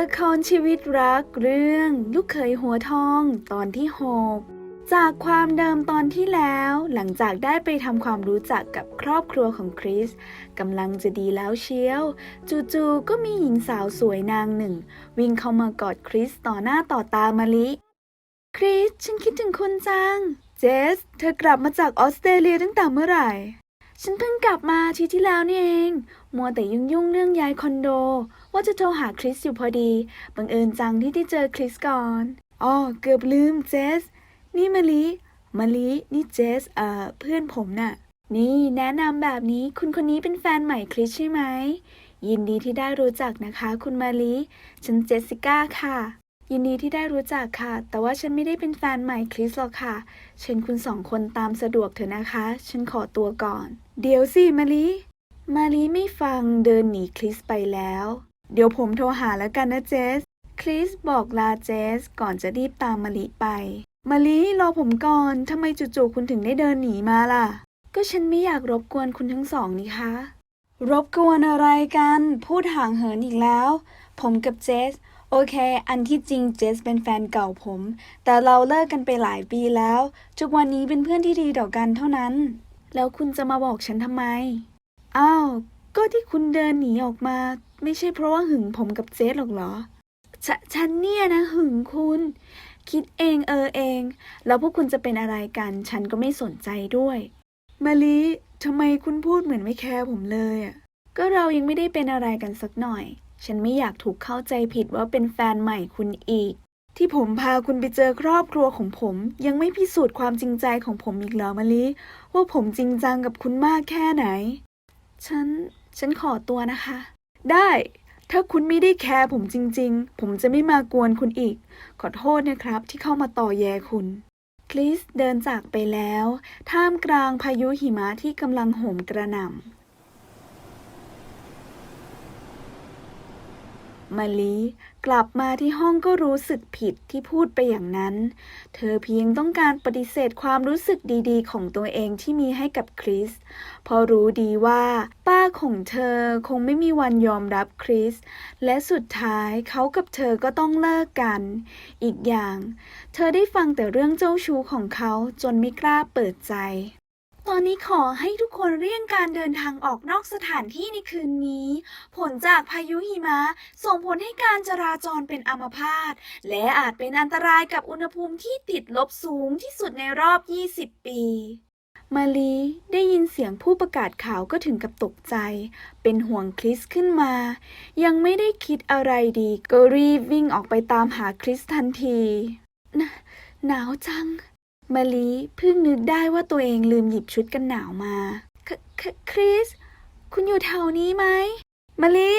ละครชีวิตรักเรื่อง ลูกเขยหัวทองตอนที่ 6 จากความเดิมตอนที่แล้ว หลังจากได้ไปทำความรู้จักกับครอบครัวของคริสกำลังจะดีแล้วเชียว จู่ๆก็มีหญิงสาวสวยนางหนึ่ง วิ่งเข้ามากอดคริสต่อหน้าต่อตามะลิ คริสฉันคิดถึงคุณจัง เจส เธอกลับมาจากออสเตรเลียตั้งแต่เมื่อไหร่ ฉันเพิ่งกลับมาอาทีที่แล้วนี่เอง มัวแต่ยุ่งยุ่งๆเรื่องย้ายคอนโด ว่าจะโทรหาคริสอยู่พอดี บังเอิญจังที่ได้เจอคริสก่อนอ๋อเกือบลืมเจส นี่มะลิมะลินี่เจสเอ่อเพื่อนผมน่ะ นี่แนะนำแบบนี้คุณคนนี้เป็นแฟนใหม่คริสใช่ไหม ยินดีที่ได้รู้จักนะคะ คุณมาลิฉันเจสสิก้าค่ะยินดีที่ได้รู้จักค่ะ แต่ว่าฉันไม่ได้เป็นแฟนใหม่คริสหรอกค่ะเชิญคุณสองคนตามสะดวกเถอะนะคะ ฉันขอตัวก่อน เดี๋ยวสิมาลิมาลิไม่ฟังเดินหนีคริสไปแล้ว เดี๋ยวผมโทรหาแล้วกันนะเจส คริสบอกลาเจส ก่อนจะรีบตามมาลิไป มาลิรอผมก่อนทำไมจู่ๆคุณถึงได้เดินหนีมาล่ะ ก็ฉันไม่อยากรบกวนคุณทั้งสองนี่คะ รบกวนอะไรกัน พูดห่างเหินอีกแล้ว ผมกับเจส โอเค อันที่จริงเจสเป็นแฟนเก่าผม แต่เราเลิกกันไปหลายปีแล้วทุกวันนี้เป็นเพื่อนที่ดีต่อกันเท่านั้น แล้วคุณจะมาบอกฉันทำไม อ้าว ก็ที่คุณเดินหนีออกมา ไม่ใช่เพราะว่าหึงผมกับเจสหรอกเหรอฉฉันเนี่ยนะหึงคุณ คิดเองเออเอง แล้วพวกคุณจะเป็นอะไรกัน ฉันก็ไม่สนใจด้วยมาลิทำไมคุณพูดเหมือนไม่แคร์ผมเลยอะก็เรายังไม่ได้เป็นอะไรกันสักหน่อย ฉันไม่อยากถูกเข้าใจผิดว่าเป็นแฟนใหม่คุณอีก ที่ผมพาคุณไปเจอครอบครัวของผม ยังไม่พิสูจน์ความจริงใจของผมอีกเหรอมาลิว่าผมจริงจังกับคุณมากแค่ไหน ฉัน ฉันขอตัวนะคะ ได้ ถ้าคุณไม่ได้แคร์ผมจริง ๆ ผมจะไม่มากวนคุณอีก ขอโทษนะครับที่เข้ามาต่อแยคุณคริสเดินจากไปแล้ว ท่ามกลางพายุหิมะที่กำลังโหมกระหน่ำ มาลีกลับมาที่ห้องก็รู้สึกผิดที่พูดไปอย่างนั้น เธอเพียงต้องการปฏิเสธความรู้สึกดีๆ ของตัวเองที่มีให้กับคริส เพราะรู้ดีว่า ป้าของเธอคงไม่มีวันยอมรับคริส และสุดท้ายเขากับเธอก็ต้องเลิกกัน อีกอย่าง เธอได้ฟังแต่เรื่องเจ้าชู้ของเขาจนไม่กล้าเปิดใจ ตอนนี้ขอให้ทุกคนเลี่ยงการเดินทางออกนอกสถานที่ในคืนนี้ ผลจากพายุหิมะส่งผลให้การจราจรเป็นอัมพาตและอาจเป็นอันตรายกับอุณหภูมิที่ติดลบสูงที่สุดในรอบ 20 ปี มาลีได้ยินเสียงผู้ประกาศข่าวก็ถึงกับตกใจ เป็นห่วงคริสขึ้นมา ยังไม่ได้คิดอะไรดีก็รีบวิ่งออกไปตามหาคริสทันทีหนหนาวจัง มาลีเพิ่งนึกได้ว่าตัวเองลืมหยิบชุดกันหนาวมาคคคริส คุณอยู่แถวนี้ไหมมาลี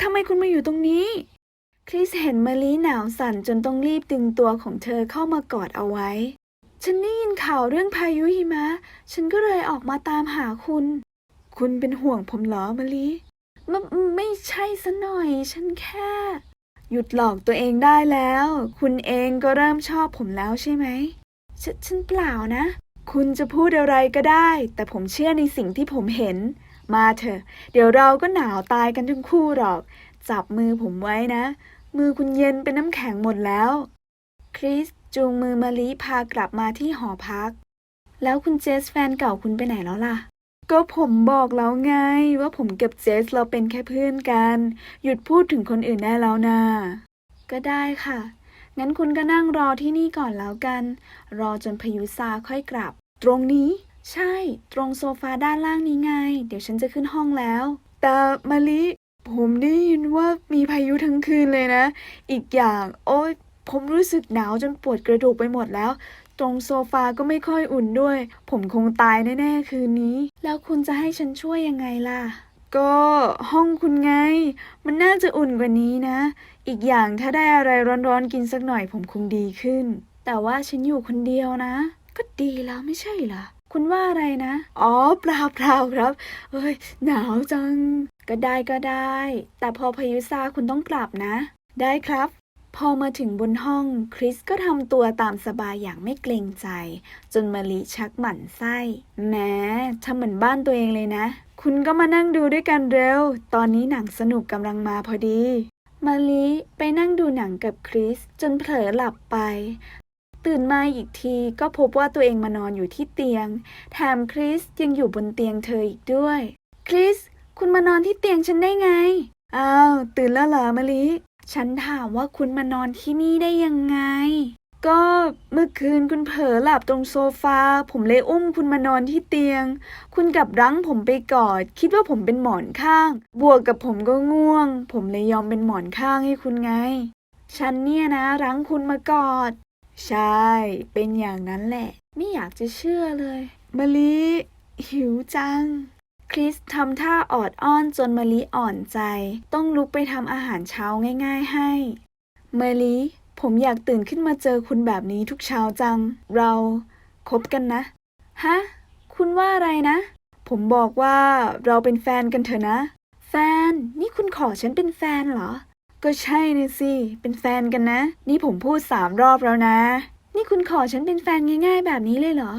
ทำไมคุณมาอยู่ตรงนี้ คริสเห็นมาลีหนาวสั่นจนต้องรีบดึงตัวของเธอเข้ามากอดเอาไว้ ฉันได้ยินข่าวเรื่องพายุหิมะ ฉันก็เลยออกมาตามหาคุณ คุณเป็นห่วงผมเหรอมาลีไม่ไม่ใช่ซะหน่อย ฉันแค่ หยุดหลอกตัวเองได้แล้ว คุณเองก็เริ่มชอบผมแล้วใช่ไหม ฉฉันเปล่านะ คุณจะพูดอะไรก็ได้ แต่ผมเชื่อในสิ่งที่ผมเห็น มาเถอะ เดี๋ยวเราก็หนาวตายกันทั้งคู่หรอก จับมือผมไว้นะ มือคุณเย็นเป็นน้ำแข็งหมดแล้ว คริสจูงมือมาลิพากลับมาที่หอพัก แล้วคุณเจสแฟนเก่าคุณไปไหนแล้วล่ะก็ผมบอกแล้วไง ว่าผมกับเจสเราเป็นแค่เพื่อนกัน หยุดพูดถึงคนอื่นได้แล้วนะ ก็ได้ค่ะ งั้นคุณก็นั่งรอที่นี่ก่อนแล้วกัน รอจนพายุซาค่อยกลับ ตรงนี้ ใช่ ตรงโซฟาด้านล่างนี้ไง เดี๋ยวฉันจะขึ้นห้องแล้ว แต่มาลิ ผมได้ยินว่ามีพายุทั้งคืนเลยนะ อีกอย่าง โอ๊ย ผมรู้สึกหนาวจนปวดกระดูกไปหมดแล้ว ตรงโซฟาก็ไม่ค่อยอุ่นด้วย ผมคงตายแน่ๆคืนนี้ แล้วคุณจะให้ฉันช่วยยังไงล่ะ ก็ห้องคุณไง มันน่าจะอุ่นกว่านี้นะ อีกอย่างถ้าได้อะไรร้อนๆกินสักหน่อยผมคงดีขึ้น แต่ว่าฉันอยู่คนเดียวนะ ก็ดีแล้วไม่ใช่เหรอ คุณว่าอะไรนะ อ๋อเปล่าเปล่าครับ เอ้ย หนาวจัง ก็ได้ก็ได้ แต่พอพายุซาคุณต้องกลับนะ ได้ครับ พอมาถึงบนห้อง คริสก็ทำตัวตามสบายอย่างไม่เกรงใจ จนมาลิชักหมั่นไส้แหม้ทำเหมือนบ้านตัวเองเลยนะ คุณก็มานั่งดูด้วยกันเร็ว ตอนนี้หนังสนุกกำลังมาพอดี มาลิไปนั่งดูหนังกับคริส จนเผลอหลับไป ตื่นมาอีกทีก็พบว่าตัวเองมานอนอยู่ที่เตียง แถมคริสยังอยู่บนเตียงเธออีกด้วย คริส คุณมานอนที่เตียงฉันได้ไง อ้าว ตื่นแล้วเหรอมะลิ ฉันถามว่าคุณมานอนที่นี่ได้ยังไง ก็เมื่อคืนคุณเผลอหลับตรงโซฟา ผมเลยอุ้มคุณมานอนที่เตียง คุณกลับรั้งผมไปกอด คิดว่าผมเป็นหมอนข้าง บวกกับผมก็ง่วง ผมเลยยอมเป็นหมอนข้างให้คุณไง ฉันเนี่ยนะรั้งคุณมากอด ใช่ เป็นอย่างนั้นแหละ ไม่อยากจะเชื่อเลยมะลิหิวจัง คริสทำท่าออดอ้อนจนมะลิอ่อนใจ ต้องลุกไปทำอาหารเช้าง่าย ๆให้มะลิ ผมอยากตื่นขึ้นมาเจอคุณแบบนี้ทุกเช้าจัง เราคบกันนะ ฮะ คุณว่าอะไรนะ ผมบอกว่าเราเป็นแฟนกันเถอะนะ แฟน นี่คุณขอฉันเป็นแฟนเหรอ ก็ใช่นะสิ เป็นแฟนกันนะ นี่ผมพูดสามรอบแล้วนะ นี่คุณขอฉันเป็นแฟนง่ายๆ แบบนี้เลยเหรอ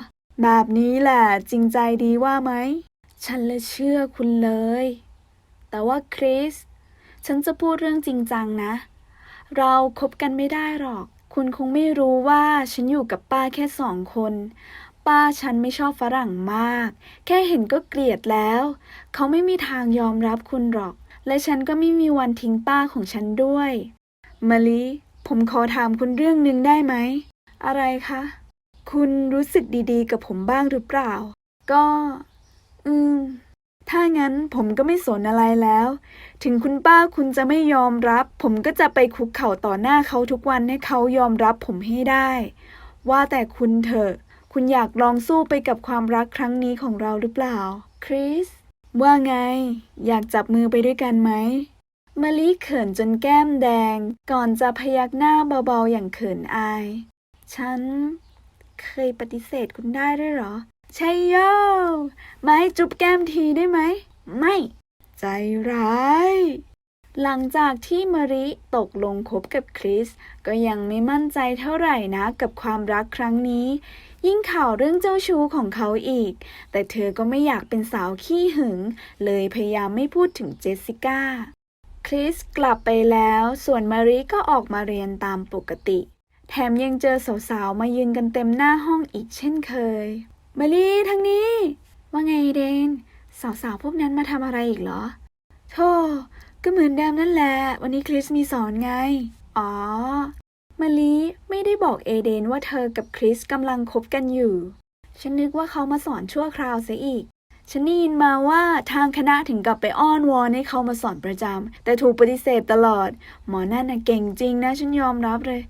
แบบนี้แหละจริงใจดีว่าไหม ฉันเลยเชื่อคุณเลย แต่ว่าคริส ฉันจะพูดเรื่องจริงจังนะ เราคบกันไม่ได้หรอก คุณคงไม่รู้ว่าฉันอยู่กับป้าแค่สองคน ป้าฉันไม่ชอบฝรั่งมาก แค่เห็นก็เกลียดแล้ว เขาไม่มีทางยอมรับคุณหรอก และฉันก็ไม่มีวันทิ้งป้าของฉันด้วยมะลิผมขอถามคุณเรื่องหนึ่งได้ไหม อะไรคะ คุณรู้สึกดีๆ กับผมบ้างหรือเปล่า ก็ อืม ถ้างั้นผมก็ไม่สนอะไรแล้ว ถึงคุณป้าคุณจะไม่ยอมรับ ผมก็จะไปคุกเข่าต่อหน้าเขาทุกวันให้เขายอมรับผมให้ได้ ว่าแต่คุณเถอะ คุณอยากลองสู้ไปกับความรักครั้งนี้ของเราหรือเปล่า คริส ว่าไง อยากจับมือไปด้วยกันไหมมะลิเขินจนแก้มแดง ก่อนจะพยักหน้าเบาๆอย่างเขินอาย ฉัน เคยปฏิเสธคุณได้ด้วยหรอ ใช่โยมาให้จุ๊บแก้มทีได้ไหม ไม่ ใจร้าย หลังจากที่มาริตกลงคบกับคริส ก็ยังไม่มั่นใจเท่าไหร่นะกับความรักครั้งนี้ ยิ่งข่าวเรื่องเจ้าชู้ของเขาอีก แต่เธอก็ไม่อยากเป็นสาวขี้หึง เลยพยายามไม่พูดถึงเจสสิก้า คริสกลับไปแล้ว ส่วนมาริก็ออกมาเรียนตามปกติ แถมยังเจอสาวๆมายืนกันเต็มหน้าห้องอีกเช่นเคย มารีทางนี้ ว่าไงเดน สาวๆพวกนั้นมาทำอะไรอีกเหรอโธ่ก็เหมือนเดิมนั่นแหละ วันนี้คริสมีสอนไง อ๋อ มารีไม่ได้บอกเอเดนว่าเธอกับคริสกำลังคบกันอยู่ ฉันนึกว่าเขามาสอนชั่วคราวเสียอีก ฉันได้ยินมาว่าทางคณะถึงกับไปอ้อนวอนให้เขามาสอนประจำ แต่ถูกปฏิเสธตลอด หมอนั่นน่ะเก่งจริงนะ ฉันยอมรับเลย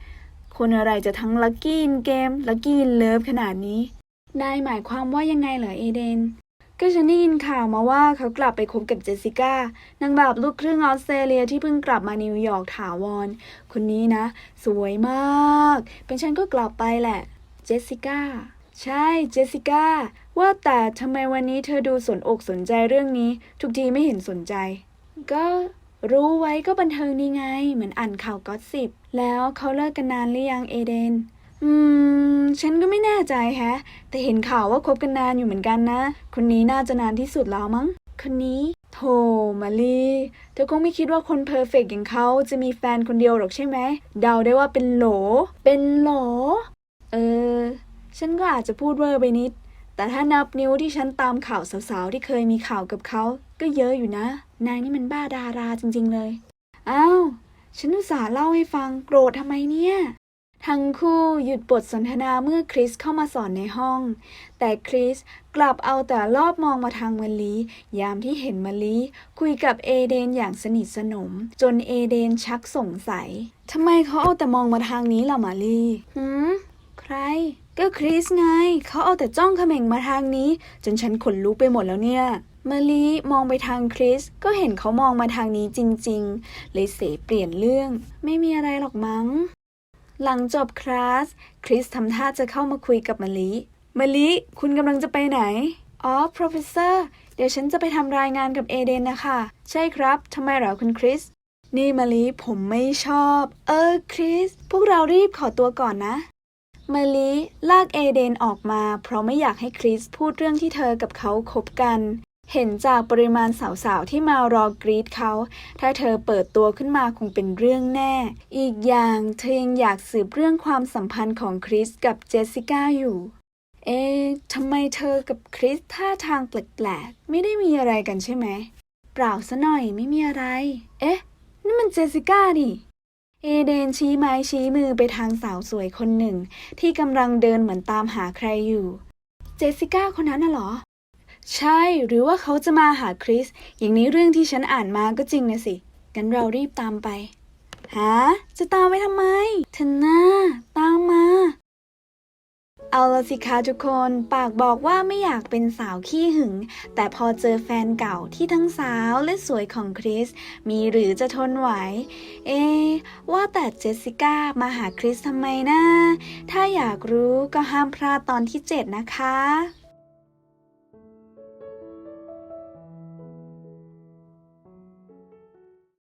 คนอะไรจะทั้งลัคกี้นเกม ลัคกี้นเลิฟขนาดนี้ นายหมายความว่ายังไงเหรอเอเดน ก็ฉันได้ยินข่าวมาว่าเขากลับไปคบกับเจสสิก้านางแบบลูกครึ่งออสเตรเลียที่เพิ่งกลับมานิวยอร์กถาวร คนนี้นะ สวยมาก เป็นฉันก็กลับไปแหละ เจสสิก้า ใช่ เจสสิก้า ว่าแต่ทำไมวันนี้เธอดูสนอกสนใจเรื่องนี้ ทุกทีไม่เห็นสนใจ ก็รู้ไว้ก็บันเทิงนี่ไง เหมือนอ่านข่าวก็สิบ แล้วเขาเลิกกันนานหรือยังเอเดน อืม ฉันก็ไม่แน่ใจแฮะ แต่เห็นข่าวว่าคบกันนานอยู่เหมือนกันนะ คนนี้น่าจะนานที่สุดแล้วมั้ง คนนี้โธ่มาลีเธอคงไม่คิดว่าคนเพอร์เฟกต์อย่างเขาจะมีแฟนคนเดียวหรอกใช่ไหม เดาได้ว่าเป็นโหล เป็นโหล เออ ฉันก็อาจจะพูดเวอร์ไปนิด แต่ถ้านับนิ้วที่ฉันตามข่าวสาวๆ ที่เคยมีข่าวกับเขา ก็เยอะอยู่นะ นายนี่มันบ้าดาราจริงๆเลย อ้าว ฉันอุตส่าห์เล่าให้ฟังโกรธทำไมเนี่ย ทั้งคู่หยุดบทสนทนาเมื่อคริสเข้ามาสอนในห้อง แต่คริสกลับเอาแต่รอบมองมาทางมะลิยามที่เห็นมะลิคุยกับเอเดนอย่างสนิทสนม จนเอเดนชักสงสัยทำไมเขาเอาแต่มองมาทางนี้ล่ะมาลีหืมใคร ก็คริสไง เขาเอาแต่จ้องเขม่งมาทางนี้ จนฉันขนลุกไปหมดแล้วเนี่ยมะลิมองไปทางคริส ก็เห็นเขามองมาทางนี้จริง ๆ เลยเสเปลี่ยนเรื่อง ไม่มีอะไรหรอกมั้ง หลังจบคลาส คริสทำท่าจะเข้ามาคุยกับมะลิมะลิคุณกำลังจะไปไหน อ๋อ professor เดี๋ยวฉันจะไปทำรายงานกับเอเดนนะคะ ใช่ครับทำไมเหรอคุณคริส นี่มะลิผมไม่ชอบ เออ คริส พวกเรารีบขอตัวก่อนนะมะลิลากเอเดนออกมา เพราะไม่อยากให้คริสพูดเรื่องที่เธอกับเขาคบกัน เห็นจากปริมาณสาวๆ ที่มารอกรีดเขา ถ้าเธอเปิดตัวขึ้นมาคงเป็นเรื่องแน่ อีกอย่างเธอยังอยากสืบเรื่องความสัมพันธ์ของคริสกับเจสสิก้าอยู่ เอ๊ะทำไมเธอกับคริสท่าทางแปลกๆ ไม่ได้มีอะไรกันใช่ไหม เปล่าซะหน่อยไม่มีอะไร เอ๊ะ นี่มันเจสสิก้าดิเอเดนชี้ไม้ชี้มือไปทางสาวสวยคนหนึ่ง ที่กำลังเดินเหมือนตามหาใครอยู่ เจสสิก้าคนนั้นน่ะเหรอ ใช่ หรือว่าเขาจะมาหาคริส อย่างนี้เรื่องที่ฉันอ่านมาก็จริงนะสิ งั้นเรารีบตามไป หา จะตามไปทำไมเธอหน้า ตามมา เอาละสิคะทุกคน ปากบอกว่าไม่อยากเป็นสาวขี้หึง แต่พอเจอแฟนเก่าที่ทั้งสาวและสวยของคริส มีหรือจะทนไหว เอ ว่าแต่เจสสิก้ามาหาคริสทำไมนะ ถ้าอยากรู้ก็ห้ามพลาดตอนที่ 7 นะคะ